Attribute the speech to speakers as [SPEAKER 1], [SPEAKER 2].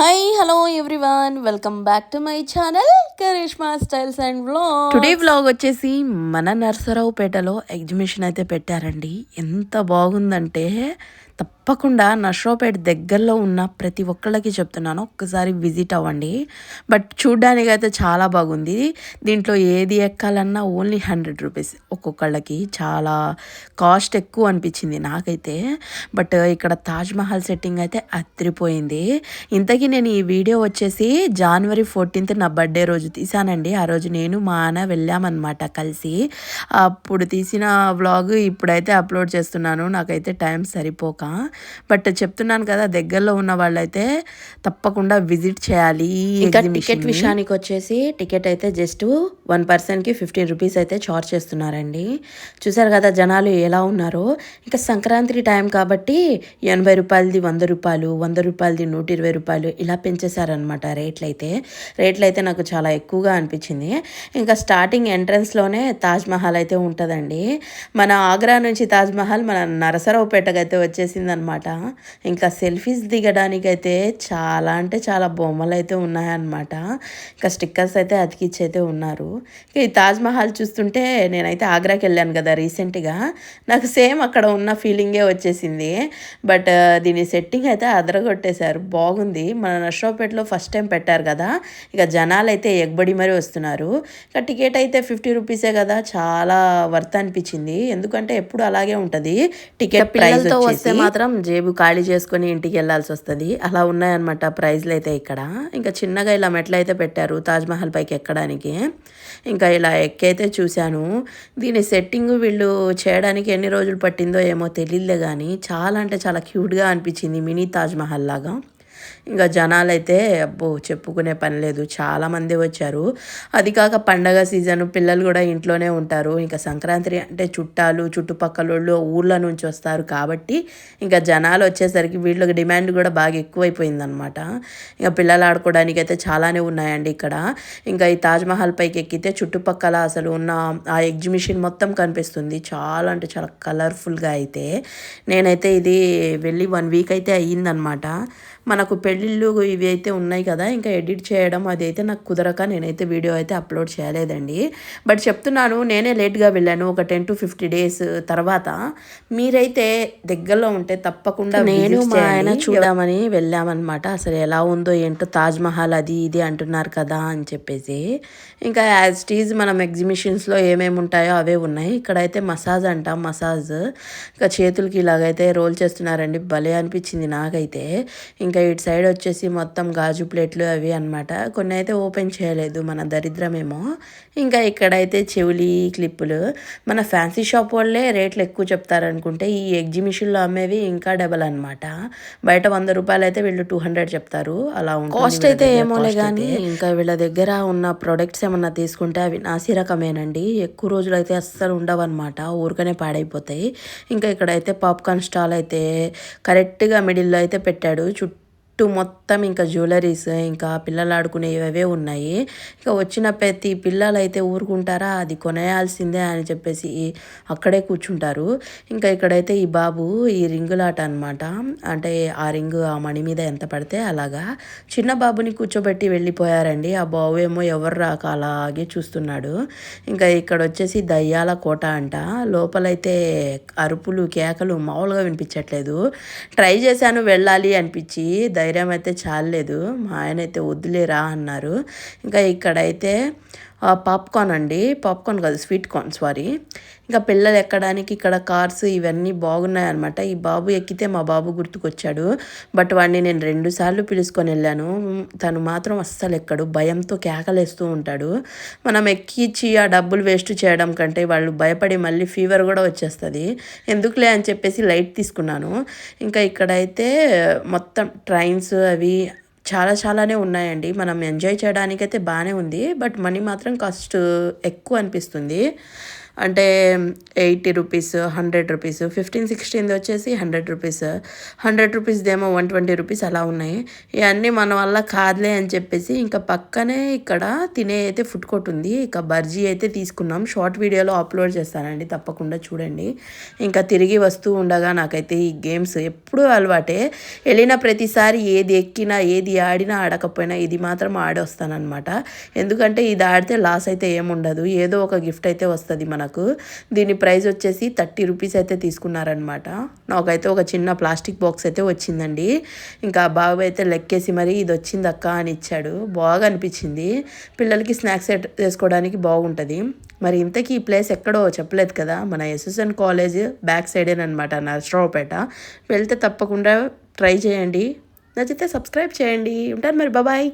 [SPEAKER 1] Hi hello everyone welcome back to my channel Karishma styles and vlog
[SPEAKER 2] today vlog వచ్చేసి మన నర్సరావుపేటలో exhibition అయితే పెట్టారండి. ఎంత బాగుందంటే తప్ప తప్పకుండా నర్సరావుపేట దగ్గరలో ఉన్న ప్రతి ఒక్కళ్ళకి చెప్తున్నాను. ఒక్కసారి విజిట్ అవ్వండి. బట్ చూడ్డానికి అయితే చాలా బాగుంది. దీంట్లో ఏది ఎక్కాలన్నా ఓన్లీ హండ్రెడ్ రూపీస్ ఒక్కొక్కళ్ళకి. చాలా కాస్ట్ ఎక్కువ అనిపించింది నాకైతే. బట్ ఇక్కడ తాజ్మహల్ సెట్టింగ్ అయితే అత్తిరిపోయింది ఇంతకీ నేను ఈ వీడియో వచ్చేసి జనవరి ఫోర్టీన్త్ నా బర్త్డే రోజు తీసానండి ఆ రోజు నేను మా అన్న వెళ్ళామన్నమాట కలిసి. అప్పుడు తీసిన వ్లాగ్ ఇప్పుడైతే అప్లోడ్ చేస్తున్నాను. నాకైతే టైం సరిపోక. బట్ చెప్తున్నాను కదా దగ్గరలో ఉన్న వాళ్ళైతే తప్పకుండా విజిట్ చేయాలి
[SPEAKER 1] ఇంకా టికెట్. విషయానికి వచ్చేసి టికెట్ అయితే జస్ట్ వన్ పర్సన్కి ఫిఫ్టీన్ రూపీస్ అయితే చార్జ్ చేస్తున్నారండి. చూసారు కదా జనాలు ఎలా ఉన్నారో. ఇంకా సంక్రాంతి టైం కాబట్టి ఎనభై రూపాయలది వంద రూపాయలు వంద రూపాయలది నూట ఇరవై రూపాయలు ఇలా పెంచేశారనమాట రేట్లు అయితే రేట్లు అయితే నాకు చాలా ఎక్కువగా అనిపించింది. ఇంకా స్టార్టింగ్ ఎంట్రన్స్లోనే తాజ్ మహల్ అయితే ఉంటుందండి. మన ఆగ్రా నుంచి తాజ్ మహల్ మన నరసరావుపేటకు అయితే వచ్చేసింది అనమాట ఇంకా సెల్ఫీస్ దిగడానికి అయితే చాలా అంటే చాలా బొమ్మలు అయితే ఉన్నాయన్నమాట. ఇంకా స్టిక్కర్స్ అయితే అతికిచ్చి అయితే ఉన్నారు. ఇక ఈ తాజ్ మహల్ చూస్తుంటే నేనైతే ఆగ్రాకి వెళ్ళాను కదా రీసెంట్గా. నాకు సేమ్ అక్కడ ఉన్న ఫీలింగే వచ్చేసింది. బట్ దీని సెట్టింగ్ అయితే అదరగొట్టేశారు. బాగుంది. మన నర్సరావుపేటలో ఫస్ట్ టైం పెట్టారు కదా. ఇక జనాలు అయితే ఎగ్బడి మరీ వస్తున్నారు. ఇక టికెట్ అయితే ఫిఫ్టీ రూపీసే కదా. చాలా వర్త్ అనిపించింది. ఎందుకంటే ఎప్పుడు అలాగే ఉంటుంది. టికెట్ ప్రైస్
[SPEAKER 2] వస్తే
[SPEAKER 1] వస్తే మాత్రం జేబు ఖాళీ చేసుకొని ఇంటికి వెళ్ళాల్సి వస్తుంది. అలా ఉన్నాయన్నమాట ప్రైజ్లు అయితే ఇక్కడ. ఇంకా చిన్నగా ఇలా మెట్లు అయితే పెట్టారు తాజ్మహల్ పైకి ఎక్కడానికి. ఇంకా ఇలా ఎక్కైతే చూశాను. దీని సెట్టింగ్ వీళ్ళు చేయడానికి ఎన్ని రోజులు పట్టిందో ఏమో తెలియలే కానీ చాలా అంటే చాలా క్యూట్గా అనిపించింది మినీ తాజ్మహల్ లాగా. ఇంకా జనాలైతే అబ్బో చెప్పుకునే పని లేదు. చాలామంది వచ్చారు. అది కాక పండగ సీజన్ పిల్లలు కూడా ఇంట్లోనే ఉంటారు. ఇంకా సంక్రాంతి అంటే చుట్టాలు చుట్టుపక్కల వాళ్ళు ఊర్ల నుంచి వస్తారు కాబట్టి ఇంకా జనాలు వచ్చేసరికి వీళ్ళకి డిమాండ్ కూడా బాగా ఎక్కువైపోయిందనమాట ఇంకా పిల్లలు ఆడుకోవడానికి అయితే చాలానే ఉన్నాయండి ఇక్కడ. ఇంకా ఈ తాజ్మహల్ పైకి ఎక్కితే చుట్టుపక్కల అసలు ఉన్న ఆ ఎగ్జిబిషన్ మొత్తం కనిపిస్తుంది. చాలా అంటే చాలా కలర్ఫుల్గా అయితే. నేనైతే ఇది వెళ్ళి వన్ వీక్ అయితే అయ్యిందనమాట మనకు పెళ్ళిళ్ళు ఇవి అయితే ఉన్నాయి కదా ఇంకా ఎడిట్ చేయడం అది అయితే నాకు కుదరక నేనైతే వీడియో అయితే అప్లోడ్ చేయలేదండి. బట్ చెప్తున్నాను నేనే లేట్గా వెళ్ళాను ఒక టెన్ టు ఫిఫ్టీ డేస్ తర్వాత. మీరైతే దగ్గరలో ఉంటే తప్పకుండా నేను మా ఆయన
[SPEAKER 2] చేయండి.
[SPEAKER 1] చూద్దామని వెళ్ళామన్నమాట. అసలు ఎలా ఉందో ఏంటో తాజ్ మహల్ అది ఇది అంటున్నారు కదా అని చెప్పేసి. ఇంకా యాజ్ టీజ్ మనం ఎగ్జిబిషన్స్లో ఏమేమి ఉంటాయో అవే ఉన్నాయి. ఇక్కడైతే మసాజ్ అంట మసాజ్ ఇంకా చేతులకి ఇలాగైతే రోల్ చేస్తున్నారండి. భలే అనిపించింది నాకైతే. ఇంకా ఇటు సైడ్ వచ్చేసి మొత్తం గాజు ప్లేట్లు అవి అన్నమాట. కొన్ని అయితే ఓపెన్ చేయలేదు మన దరిద్రమేమో. ఇంకా ఇక్కడైతే చెవులి క్లిప్పులు. మన ఫ్యాన్సీ షాప్ వాళ్ళే రేట్లు ఎక్కువ చెప్తారనుకుంటే ఈ ఎగ్జిబిషన్లో అమ్మేవి ఇంకా డబల్ అన్నమాట. బయట వంద రూపాయలు అయితే వీళ్ళు టూ హండ్రెడ్ చెప్తారు. అలా కాస్ట్ అయితే ఏమోలే కానీ ఇంకా వీళ్ళ దగ్గర ఉన్న ప్రొడక్ట్స్ ఏమన్నా తీసుకుంటే అవి నాసి రకమేనండి. ఎక్కువ రోజులు అయితే అస్సలు ఉండవు అనమాట ఊరికనే పాడైపోతాయి. ఇంకా ఇక్కడైతే పాప్కార్న్ స్టాల్ అయితే కరెక్ట్గా మిడిల్లో అయితే పెట్టాడు. చుట్టూ చుట్టూ మొత్తం ఇంకా జ్యువెలరీస్ ఇంకా పిల్లలు ఆడుకునేవి అవే ఉన్నాయి. ఇంకా వచ్చిన ప్రతి పిల్లలు అయితే ఊరుకుంటారా? అది కొనేయాల్సిందే అని చెప్పేసి అక్కడే కూర్చుంటారు. ఇంకా ఇక్కడైతే ఈ బాబు ఈ రింగులాట అనమాట అంటే ఆ రింగు ఆ మణి మీద ఎంత పడితే అలాగా. చిన్న బాబుని కూర్చోబెట్టి వెళ్ళిపోయారండి. ఆ బాబు ఏమో ఎవరు రాక అలాగే చూస్తున్నాడు. ఇంకా ఇక్కడ వచ్చేసి దయ్యాల కోట అంట. లోపలైతే అరుపులు కేకలు మామూలుగా వినిపించట్లేదు. ట్రై చేశాను వెళ్ళాలి అనిపించి ధైర్యం అయితే చాలలేదు. మా ఆయన అయితే వద్దులేరా అన్నారు. ఇంకా ఇక్కడైతే పాప్కార్న్ అండి. పాప్కార్న్ కాదు స్వీట్ కార్న్ సారీ ఇంకా పిల్లలు ఎక్కడానికి ఇక్కడ కార్స్ ఇవన్నీ బాగున్నాయి అనమాట ఈ బాబు ఎక్కితే మా బాబు గుర్తుకొచ్చాడు. బట్ వాడిని నేను రెండు సార్లు పిలుచుకొని వెళ్ళాను. తను మాత్రం అస్సలు ఎక్కడు. భయంతో కేకలేస్తూ ఉంటాడు. మనం ఎక్కిచ్చి ఆ డబ్బులు వేస్ట్ చేయడం కంటే వాళ్ళు భయపడి మళ్ళీ ఫీవర్ కూడా వచ్చేస్తుంది. ఎందుకులే అని చెప్పేసి లైట్ తీసుకున్నాను. ఇంకా ఇక్కడైతే మొత్తం ట్రైన్స్ అవి చాలా చాలానే ఉన్నాయండి. మనం ఎంజాయ్ చేయడానికైతే బాగానే ఉంది. బట్ మనీ మాత్రం కాస్ట్ ఎక్కువ అనిపిస్తుంది. అంటే eighty rupees hundred rupees fifteen సిక్స్టీన్ది వచ్చేసి హండ్రెడ్ రూపీస్. హండ్రెడ్ రూపీస్దేమో వన్ ట్వంటీ రూపీస్ అలా ఉన్నాయి. ఇవన్నీ మన వల్ల కాదులే అని చెప్పేసి ఇంకా పక్కనే ఇక్కడ తినే అయితే ఫుడ్ కోర్ట్ ఉంది. ఇంకా బర్జీ అయితే తీసుకున్నాం. షార్ట్ వీడియోలో అప్లోడ్ చేస్తానండి. తప్పకుండా చూడండి. ఇంకా తిరిగి వస్తూ ఉండగా నాకైతే ఈ గేమ్స్ ఎప్పుడూ అలవాటే. వెళ్ళిన ప్రతిసారి ఏది ఎక్కినా ఏది ఆడినా ఆడకపోయినా ఇది మాత్రం ఆడొస్తానమాట ఎందుకంటే ఇది ఆడితే లాస్ అయితే ఏముండదు. ఏదో ఒక గిఫ్ట్ అయితే వస్తుంది మనకు. దీని ప్రైస్ వచ్చేసి థర్టీ రూపీస్ అయితే తీసుకున్నారనమాట నాకైతే ఒక చిన్న ప్లాస్టిక్ బాక్స్ అయితే వచ్చిందండి. ఇంకా బాబు అయితే లెక్కేసి మరి ఇది వచ్చింది అక్క అని ఇచ్చాడు. బాగా అనిపించింది. పిల్లలకి స్నాక్స్ వేసుకోవడానికి బాగుంటుంది. మరి ఇంతకీ ఈ ప్లేస్ ఎక్కడో చెప్పలేదు కదా. మన ఎస్ఎస్ఎన్ కాలేజ్ బ్యాక్ సైడేనమాట నరసరావుపేట. వెళ్తే తప్పకుండా ట్రై చేయండి. నచ్చితే సబ్స్క్రైబ్ చేయండి. ఉంటాను మరి. బాబాయ్